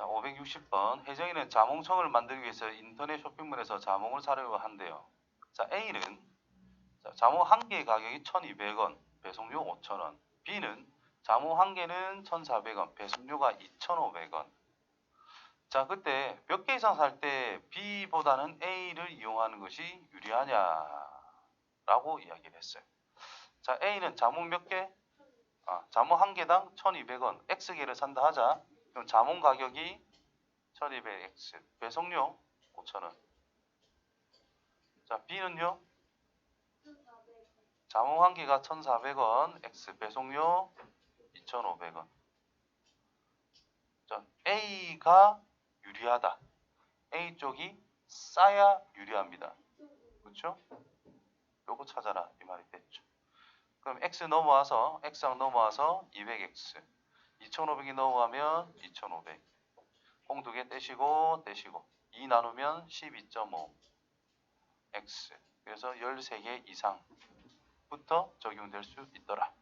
자, 560번. 혜정이는 자몽청을 만들기 위해서 인터넷 쇼핑몰에서 자몽을 사려고 한대요. 자, A는 자, 자몽 한 개의 가격이 1,200원, 배송료 5,000원. B는 자몽 한 개는 1,400원, 배송료가 2,500원. 자, 그때 몇 개 이상 살 때 B보다는 A를 이용하는 것이 유리하냐 라고 이야기를 했어요. 자, A는 자몽 몇 개? 아, 자몽 한 개당 1,200원. X개를 산다 하자. 그럼 자몽 가격이 1200X. 배송료 5,000원. 자, B는요? 자몽 한 개가 1,400원. X. 배송료 2,500원. 자, A가 유리하다. A 쪽이 싸야 유리합니다. 그렇죠? 요거 찾아라. 이 말이 됐죠. 그럼 X 넘어와서 X랑 넘어와서 200X. 2,500이 넘어가면 2,500. 공 두 개 떼시고 떼시고 2 나누면 12.5 X. 그래서 13개 이상부터 적용될 수 있더라.